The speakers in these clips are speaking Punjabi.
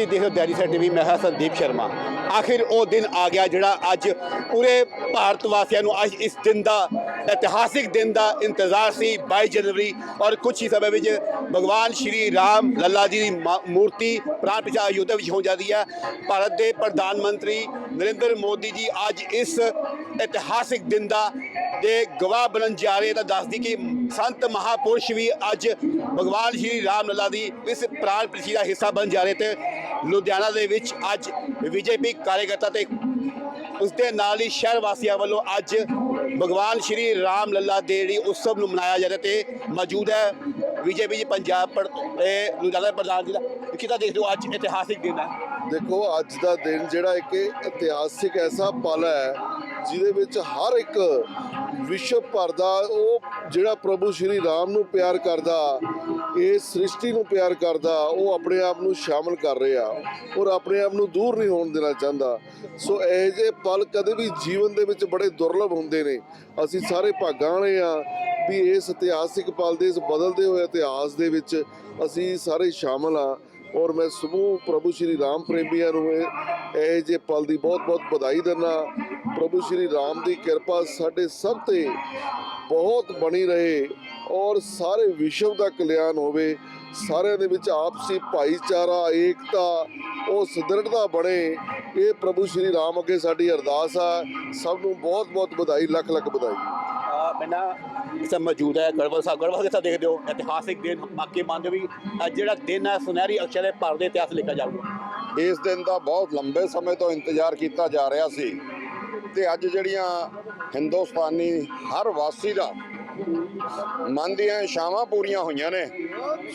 ਤੁਸੀਂ ਦੇਖੋ ਦੈਰੀ ਸੈਟ ਵੀ ਮੈਂ ਹਾਂ ਸੰਦੀਪ ਸ਼ਰਮਾ। ਆਖਿਰ ਉਹ ਦਿਨ ਆ ਗਿਆ ਜਿਹੜਾ ਅੱਜ ਪੂਰੇ ਭਾਰਤ ਵਾਸੀਆਂ ਨੂੰ ਅੱਜ ਇਸ ਦਿਨ ਦਾ ਇਤਿਹਾਸਿਕ ਦਿਨ ਦਾ ਇੰਤਜ਼ਾਰ ਸੀ 22 ਜਨਵਰੀ ਔਰ ਕੁਝ ਹੀ ਸਮੇਂ ਵਿੱਚ ਭਗਵਾਨ ਸ਼੍ਰੀ ਰਾਮ ਲੱਲਾ ਜੀ ਦੀ ਮਾ- ਮੂਰਤੀ ਪ੍ਰਾਣ ਪ੍ਰਤਿਸ਼ਠਾ ਅਯੁੱਧਿਆ ਵਿੱਚ ਹੋ ਜਾਂਦੀ ਹੈ ਭਾਰਤ ਦੇ ਪ੍ਰਧਾਨ ਮੰਤਰੀ ਨਰਿੰਦਰ ਮੋਦੀ ਜੀ ਅੱਜ ਇਸ ਇਤਿਹਾਸਿਕ ਦਿਨ ਦਾ ਦੇ ਗਵਾਹ ਬਣਨ ਜਾ ਰਹੇ ਤਾਂ ਦੱਸਦੀ ਕਿ ਸੰਤ ਮਹਾਪੁਰਸ਼ ਵੀ ਅੱਜ ਭਗਵਾਨ ਸ਼੍ਰੀ ਰਾਮ ਲੱਲਾ ਦੀ ਇਸ ਪ੍ਰਾਣ ਪ੍ਰਤਿਸ਼ਠਾ ਦਾ ਹਿੱਸਾ ਬਣ ਜਾ ਰਹੇ ਤੇ ਲੁਧਿਆਣਾ ਦੇ ਵਿੱਚ ਅੱਜ ਬੀਜੇਪੀ ਕਾਰਜਕਰਤਾ ਤੇ ਉਸ ਦੇ ਨਾਲ ਹੀ ਸ਼ਹਿਰ ਵਾਸੀਆਂ ਵੱਲੋਂ ਅੱਜ ਭਗਵਾਨ ਸ਼੍ਰੀ ਰਾਮ ਲੱਲਾ ਦੇ ਜਿਹੜੀ ਉਤਸਵ ਨੂੰ ਮਨਾਇਆ ਜਾ ਰਿਹਾ ਤੇ ਮੌਜੂਦ ਹੈ ਬੀਜੇਪੀ ਜੀ, ਪੰਜਾਬ ਪਰ ਇਹ ਲੁਧਿਆਣਾ ਪ੍ਰਧਾਨ ਜੀ ਦਾ। ਕਿਤਾ ਦੇਖਦੇ ਹੋ ਅੱਜ ਇਤਿਹਾਸਿਕ ਦਿਨ ਹੈ। ਦੇਖੋ, ਅੱਜ ਦਾ ਦਿਨ ਜਿਹੜਾ ਇੱਕ ਇਤਿਹਾਸਿਕ ਐਸਾ ਪਲ ਹੈ, ਜਿਹਦੇ ਵਿੱਚ ਹਰ ਇੱਕ ਵਿਸ਼ਵ ਭਰ ਦਾ ਉਹ ਜਿਹੜਾ ਪ੍ਰਭੂ ਸ਼੍ਰੀ ਰਾਮ ਨੂੰ ਪਿਆਰ ਕਰਦਾ ਇਸ ਸ੍ਰਿਸ਼ਟੀ ਨੂੰ ਪਿਆਰ ਕਰਦਾ, ਉਹ ਆਪਣੇ ਆਪ ਨੂੰ ਸ਼ਾਮਲ ਕਰ ਰਿਹਾ ਔਰ ਆਪਣੇ ਆਪ ਨੂੰ ਦੂਰ ਨਹੀਂ ਹੋਣ ਦੇਣਾ ਚਾਹੁੰਦਾ। ਸੋ ਇਹ ਜਿਹੇ ਪਲ ਕਦੇ ਵੀ ਜੀਵਨ ਦੇ ਵਿੱਚ ਬੜੇ ਦੁਰਲਭ ਹੁੰਦੇ ਨੇ। ਅਸੀਂ ਸਾਰੇ ਭਾਗਾਂ ਵਾਲੇ ਆ ਵੀ ਇਸ ਇਤਿਹਾਸਿਕ ਪਲ ਦੇ, ਇਸ ਬਦਲਦੇ ਹੋਏ ਇਤਿਹਾਸ ਦੇ ਵਿੱਚ ਅਸੀਂ ਸਾਰੇ ਸ਼ਾਮਲ ਆ ਔਰ ਮੈਂ ਸਮੂਹ ਪ੍ਰਭੂ ਸ਼੍ਰੀ ਰਾਮ ਪ੍ਰੇਮੀਆਂ ਨੂੰ ਇਹ ਇਹ ਜੇ ਪਲ ਦੀ ਬਹੁਤ ਬਹੁਤ ਵਧਾਈ ਦਿੰਦਾ। ਪ੍ਰਭੂ ਸ਼੍ਰੀ ਰਾਮ ਦੀ ਕਿਰਪਾ ਸਾਡੇ ਸਭ ਤੇ ਬਹੁਤ ਬਣੀ ਰਹੇ ਔਰ ਸਾਰੇ ਵਿਸ਼ਵ ਦਾ ਕਲਿਆਣ ਹੋਵੇ। ਸਾਰਿਆਂ ਦੇ ਵਿੱਚ ਆਪਸੀ ਭਾਈਚਾਰਾ ਏਕਤਾ ਉਹ ਸੁਦ੍ਰਿੜਤਾ ਬਣੇ। ਇਹ ਪ੍ਰਭੂ ਸ਼੍ਰੀ ਰਾਮ ਅੱਗੇ ਸਾਡੀ ਅਰਦਾਸ ਆ। ਸਭ ਨੂੰ ਬਹੁਤ ਬਹੁਤ ਵਧਾਈ ਲੱਖ ਲੱਖ ਵਧਾਈ। ਆ ਮੈਂ ਨਾ ਇਸ ਮੌਜੂਦ ਹੈ ਗੜਬੜ ਸਾਹਿਬ। ਗੜਬੜ ਕਿਸਾ ਦੇਖਦੇ ਹੋ ਇਤਿਹਾਸਿਕ ਦਿਨ ਬਾਕੀ ਮੰਨਦੇ ਵੀ ਜਿਹੜਾ ਦਿਨ ਹੈ ਸੁਨਹਿਰੀ ਅਕਸ਼ਰ ਹੈ ਭਾਰਤ ਦੇ ਇਤਿਹਾਸ ਲਿਖਿਆ ਜਾਊਗਾ। ਇਸ ਦਿਨ ਦਾ ਬਹੁਤ ਲੰਬੇ ਸਮੇਂ ਤੋਂ ਇੰਤਜ਼ਾਰ ਕੀਤਾ ਜਾ ਰਿਹਾ ਸੀ। ਤੇ ਅੱਜ ਜਿਹੜੀਆਂ ਹਿੰਦੁਸਤਾਨੀ ਹਰ ਵਾਸੀ ਦਾ ਮਨ ਦੀਆਂ ਇਛਾਵਾਂ ਪੂਰੀਆਂ ਹੋਈਆਂ ਨੇ,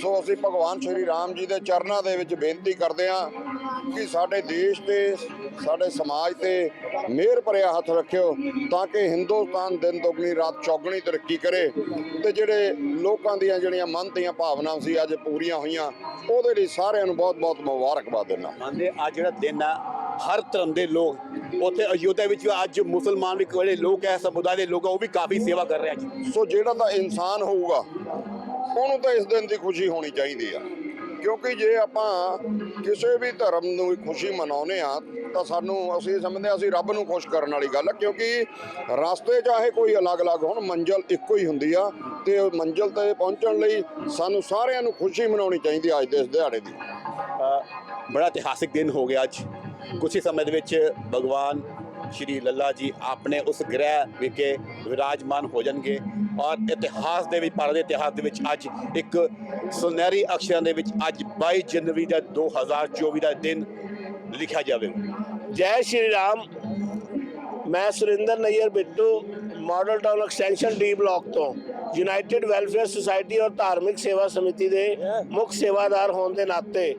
ਸੋ ਅਸੀਂ ਭਗਵਾਨ ਸ਼੍ਰੀ ਰਾਮ ਜੀ ਦੇ ਚਰਨਾਂ ਦੇ ਵਿੱਚ ਬੇਨਤੀ ਕਰਦੇ ਹਾਂ ਕਿ ਸਾਡੇ ਦੇਸ਼ ਤੇ, ਸਾਡੇ ਸਮਾਜ ਤੇ ਮਿਹਰ ਭਰਿਆ ਹੱਥ ਰੱਖਿਓ ਤਾਂ ਕਿ ਹਿੰਦੁਸਤਾਨ ਦਿਨ ਦੁਗਣੀ, ਰਾਤ ਚੌਗਣੀ ਤਰੱਕੀ ਕਰੇ ਤੇ ਜਿਹੜੇ ਲੋਕਾਂ ਦੀਆਂ ਜਿਹੜੀਆਂ ਮਨ ਦੀਆਂ ਭਾਵਨਾਵਾਂ ਸੀ ਅੱਜ ਪੂਰੀਆਂ ਹੋਈਆਂ, ਉਹਦੇ ਲਈ ਸਾਰਿਆਂ ਨੂੰ ਬਹੁਤ-ਬਹੁਤ ਮੁਬਾਰਕਬਾਦ ਦਿੰਦਾ ਮੰਨਦੇ ਅੱਜ ਜਿਹੜਾ ਦਿਨ ਹੈ ਹਰ ਧਰਮ ਦੇ ਲੋਕ ਉੱਥੇ ਅਯੋਧਿਆ ਵਿੱਚ ਅੱਜ ਮੁਸਲਮਾਨ ਵੀ ਜਿਹੜੇ ਲੋਕ ਹੈ ਸਮੁਦਾਇ ਦੇ ਲੋਕ ਆ, ਉਹ ਵੀ ਕਾਫੀ ਸੇਵਾ ਕਰ ਰਹੇ ਅੱਜ ਸੋ ਜਿਹੜਾ ਤਾਂ ਇਨਸਾਨ ਹੋਊਗਾ ਉਹਨੂੰ ਤਾਂ ਇਸ ਦਿਨ ਦੀ ਖੁਸ਼ੀ ਹੋਣੀ ਚਾਹੀਦੀ ਆ। ਕਿਉਂਕਿ ਜੇ ਆਪਾਂ ਕਿਸੇ ਵੀ ਧਰਮ ਨੂੰ ਖੁਸ਼ੀ ਮਨਾਉਨੇ ਆ ਤਾਂ ਸਾਨੂੰ ਅਸੀਂ ਸਮਝਦੇ ਹਾਂ ਅਸੀਂ ਰੱਬ ਨੂੰ ਖੁਸ਼ ਕਰਨ ਵਾਲੀ ਗੱਲ ਆ ਕਿਉਂਕਿ ਰਸਤੇ ਚਾਹੇ ਕੋਈ ਅਲੱਗ-ਅਲੱਗ ਹੋਣ ਮੰਜ਼ਲ ਇੱਕੋ ਹੀ ਹੁੰਦੀ ਆ ਤੇ ਉਹ ਮੰਜ਼ਲ ਤੇ ਪਹੁੰਚਣ ਲਈ ਸਾਨੂੰ ਸਾਰਿਆਂ ਨੂੰ ਖੁਸ਼ੀ ਮਨਾਉਣੀ ਚਾਹੀਦੀ ਆ ਅੱਜ ਦੇ ਇਸ ਦਿਹਾੜੇ ਦੀ। ਬੜਾ ਇਤਿਹਾਸਿਕ ਦਿਨ ਹੋ ਗਿਆ ਅੱਜ। ਕੁਝ ਹੀ ਸਮੇਂ ਦੇ ਵਿੱਚ ਭਗਵਾਨ ਸ਼੍ਰੀ ਲੱਲਾ ਜੀ ਆਪਣੇ ਉਸ ਗ੍ਰਹਿ ਵਿਖੇ ਵਿਰਾਜਮਾਨ ਹੋ ਜਾਣਗੇ ਔਰ ਇਤਿਹਾਸ ਦੇ ਵਿੱਚ ਭਾਰਤ ਦੇ ਇਤਿਹਾਸ ਦੇ ਵਿੱਚ ਅੱਜ ਇੱਕ ਸੁਨਹਿਰੀ ਅਕਸ਼ਰਾਂ ਦੇ ਵਿੱਚ ਅੱਜ 22 ਜਨਵਰੀ ਦਾ 2024 ਦਾ ਦਿਨ ਲਿਖਿਆ ਜਾਵੇਗਾ ਜੈ ਸ਼੍ਰੀ ਰਾਮ। ਮੈਂ Surinder Nayyar Bittu model town extension D block ਤੋਂ। ਯੂਨਾਈਟਿਡ ਵੈਲਫੇਅਰ ਸੁਸਾਇਟੀ ਔਰ ਧਾਰਮਿਕ ਸੇਵਾ ਸਮਿਤੀ ਦੇ ਮੁੱਖ ਸੇਵਾਦਾਰ ਹੋਣ ਦੇ ਨਾਤੇ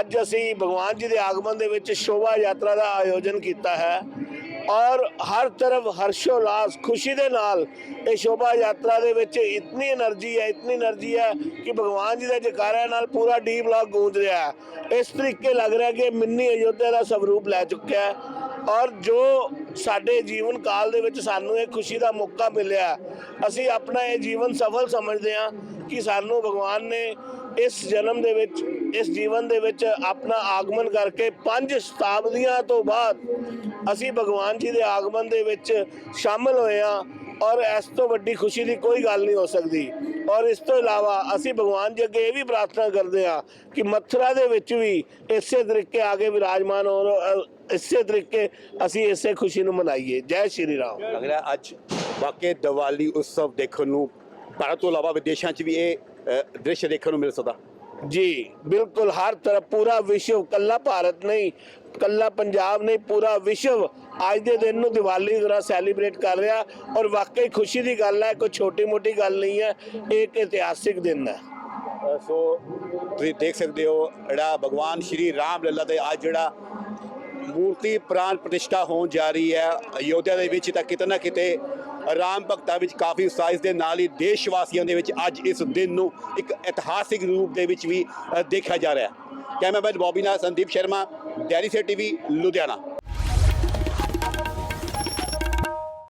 ਅੱਜ ਅਸੀਂ ਭਗਵਾਨ ਜੀ ਦੇ ਆਗਮਨ ਦੇ ਵਿੱਚ ਸ਼ੋਭਾ ਯਾਤਰਾ ਦਾ ਆਯੋਜਨ ਕੀਤਾ ਹੈ ਔਰ ਹਰ ਤਰਫ ਹਰਸ਼ੋਲਾਸ, ਖੁਸ਼ੀ ਦੇ ਨਾਲ ਇਹ ਸ਼ੋਭਾ ਯਾਤਰਾ ਦੇ ਵਿੱਚ ਇਤਨੀ એનર્ਜੀ ਹੈ, ਇਤਨੀ એનર્ਜੀ ਹੈ ਕਿ ਭਗਵਾਨ ਜੀ ਦੇ ਜਕਾਰਿਆਂ ਨਾਲ ਪੂਰਾ ਡੀ ਬਲਾਕ ਗੂੰਜ ਰਿਹਾ ਹੈ। ਇਸ ਤਰੀਕੇ ਲੱਗ ਰਿਹਾ ਕਿ ਮਿੰਨੀ ਅਯੋਧਿਆ ਦਾ ਸਵਰੂਪ ਲੈ ਚੁੱਕਿਆ ਹੈ। ਔਰ ਜੋ ਸਾਡੇ ਜੀਵਨ ਕਾਲ ਦੇ ਵਿੱਚ ਸਾਨੂੰ ਇਹ ਖੁਸ਼ੀ ਦਾ ਮੌਕਾ ਮਿਲਿਆ, ਅਸੀਂ ਆਪਣਾ ਇਹ ਜੀਵਨ ਸਫਲ ਸਮਝਦੇ ਹਾਂ ਕਿ ਸਾਨੂੰ ਭਗਵਾਨ ਨੇ ਇਸ ਜਨਮ ਦੇ ਵਿੱਚ, ਇਸ ਜੀਵਨ ਦੇ ਵਿੱਚ ਆਪਣਾ ਆਗਮਨ ਕਰਕੇ ਪੰਜ ਸ਼ਤਾਬਦੀਆਂ ਤੋਂ ਬਾਅਦ ਅਸੀਂ ਭਗਵਾਨ ਜੀ ਦੇ ਆਗਮਨ ਦੇ ਵਿੱਚ ਸ਼ਾਮਲ ਹੋਏ ਹਾਂ ਔਰ ਇਸ ਤੋਂ ਵੱਡੀ ਖੁਸ਼ੀ ਦੀ ਕੋਈ ਗੱਲ ਨਹੀਂ ਹੋ ਸਕਦੀ। ਔਰ ਇਸ ਤੋਂ ਇਲਾਵਾ ਅਸੀਂ ਭਗਵਾਨ ਜੀ ਅੱਗੇ ਇਹ ਵੀ ਪ੍ਰਾਰਥਨਾ ਕਰਦੇ ਹਾਂ ਕਿ ਮਥੁਰਾ ਦੇ ਵਿੱਚ ਵੀ ਇਸੇ ਤਰੀਕੇ ਆਗੇ ਵਿਰਾਜਮਾਨ ਹੋਣ ਔਰ ਇਸੇ ਤਰੀਕੇ ਅਸੀਂ ਇਸੇ ਖੁਸ਼ੀ ਨੂੰ ਮਨਾਈਏ। ਜੈ ਸ਼੍ਰੀ ਰਾਮ। ਲੱਗ ਰਿਹਾ ਅੱਜ ਵਾਕਈ ਦੀਵਾਲੀ ਉਤਸਵ ਦੇਖਣ ਨੂੰ ਭਾਰਤ ਤੋਂ ਇਲਾਵਾ ਵਿਦੇਸ਼ਾਂ 'ਚ ਵੀ ਇਹ ਅ, ਦ੍ਰਿਸ਼ ਦੇਖਣ ਨੂੰ ਮਿਲ ਸਕਦਾ। ਜੀ ਬਿਲਕੁਲ ਹਰ ਤਰਫ ਪੂਰਾ ਵਿਸ਼ਵ ਕੱਲਾ ਭਾਰਤ ਨਹੀਂ ਕੱਲਾ ਪੰਜਾਬ ਨਹੀਂ ਪੂਰਾ ਵਿਸ਼ਵ ਅੱਜ ਦੇ ਦਿਨ ਨੂੰ ਦੀਵਾਲੀ ਦੀ ਤਰ੍ਹਾਂ ਸੈਲੀਬ੍ਰੇਟ ਕਰ ਰਿਹਾ ਔਰ ਵਾਕਈ ਖੁਸ਼ੀ ਦੀ ਗੱਲ ਹੈ ਕੋਈ ਛੋਟੀ ਮੋਟੀ ਗੱਲ ਨਹੀਂ ਹੈ ਇਹ ਇੱਕ ਇਤਿਹਾਸਿਕ ਦਿਨ ਹੈ। ਅ, ਸੋ ਤੁਸੀਂ ਦੇਖ ਸਕਦੇ ਹੋ ਜਿਹੜਾ ਭਗਵਾਨ ਸ਼੍ਰੀ ਰਾਮ ਲੱਲਾ ਦੇ ਅੱਜ ਜਿਹੜਾ ਮੂਰਤੀ ਪ੍ਰਾਣ ਪ੍ਰਤਿਸ਼ਠਾ ਹੋਣ ਜਾ ਰਹੀ ਹੈ। ਅਯੋਧਿਆ ਦੇ ਵਿੱਚ ਤਾਂ ਕਿਤੇ ਨਾ ਕਿਤੇ ਰਾਮ ਭਗਤਾਂ ਵਿੱਚ ਕਾਫੀ ਉਤਸ਼ਾਹ ਇਸ ਦੇ ਨਾਲ ਹੀ ਦੇਸ਼ ਵਾਸੀਆਂ ਦੇ ਵਿੱਚ ਅੱਜ ਇਸ ਦਿਨ ਨੂੰ ਇੱਕ ਇਤਿਹਾਸਿਕ ਰੂਪ ਦੇ ਵਿੱਚ ਵੀ ਦੇਖਿਆ ਜਾ ਰਿਹਾ ਹੈ। ਕੈਮਰਾਮੈਨ ਬੌਬੀ ਨਾਲ ਸੰਦੀਪ ਸ਼ਰਮਾ, ਡੈਰੀ ਸੇ ਟੀਵੀ, ਲੁਧਿਆਣਾ।